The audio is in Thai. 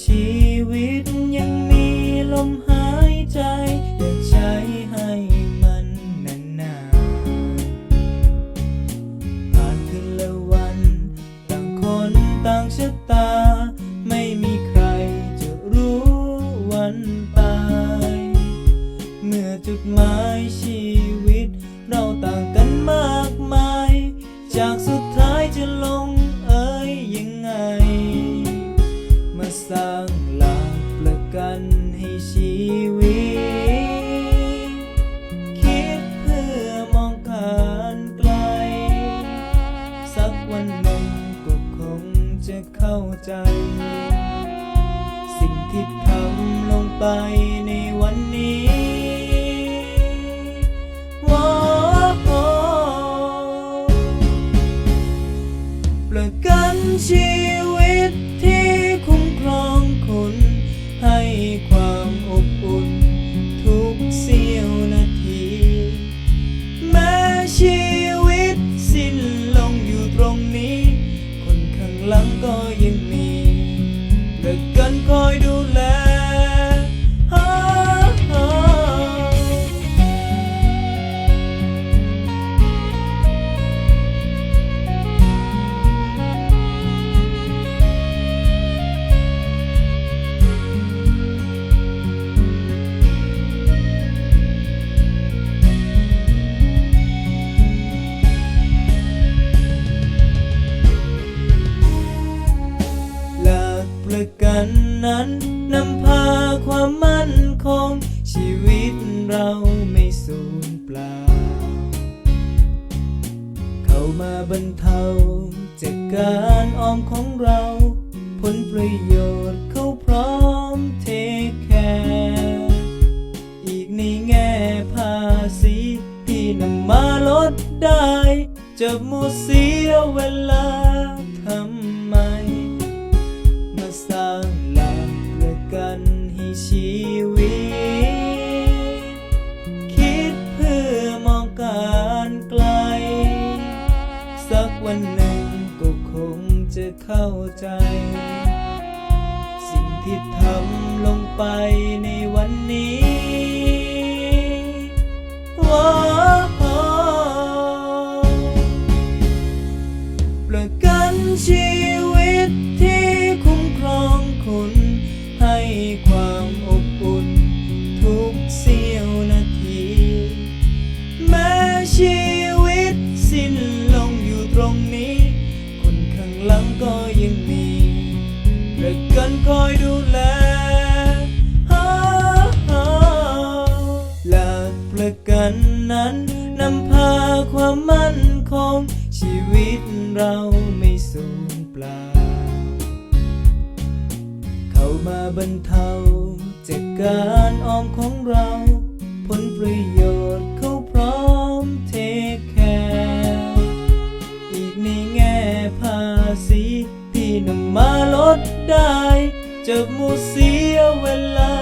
ชีวิตยังมีลมหายใจ อย่าใช้ให้มันนานนานผ่านคืนและวัน ต่างคนต่างชะตา ไม่มีใครจะรู้วันตาย เมื่อจุดหมายชีวิตเราต่างกัน ใจ สิ่งที่ทำลงไปในวันนี้ว้าวประกันชีวิตที่คุ้มครองคุณ ให้ความอบอุ่น ทุกเสี้ยวนาที แม้ชีวิตสิ้นลงอยู่ตรงนี้ คนข้างหลังก็ ประกันคอยดูแล นำพาความมั่นคง ชีวิตเราไม่สูญเปล่า เข้ามาบรรเทาจากการออมของเรา ผลประโยชน์เขาพร้อมเทคแคร์อีกในแง่ภาษีที่นำมาลดได้ จะมดเสียเวลาทำไม วันหนึ่งก็คงจะเข้าใจ สิ่งที่ทำลงไปในวันนี้ว้าประกันชีวิตที่คุ้มครองคุณ ให้ความอบอุ่นทุกสี้ย หลังก็ยังมีประกันคอยดูแลหลักประกันนั้นนำพาความมั่นคงชีวิตเราไม่สูญเปล่า เข้ามาบรรเทาจากการออมของเรา ที่นำมาลดได้ จะมูเสียเวลา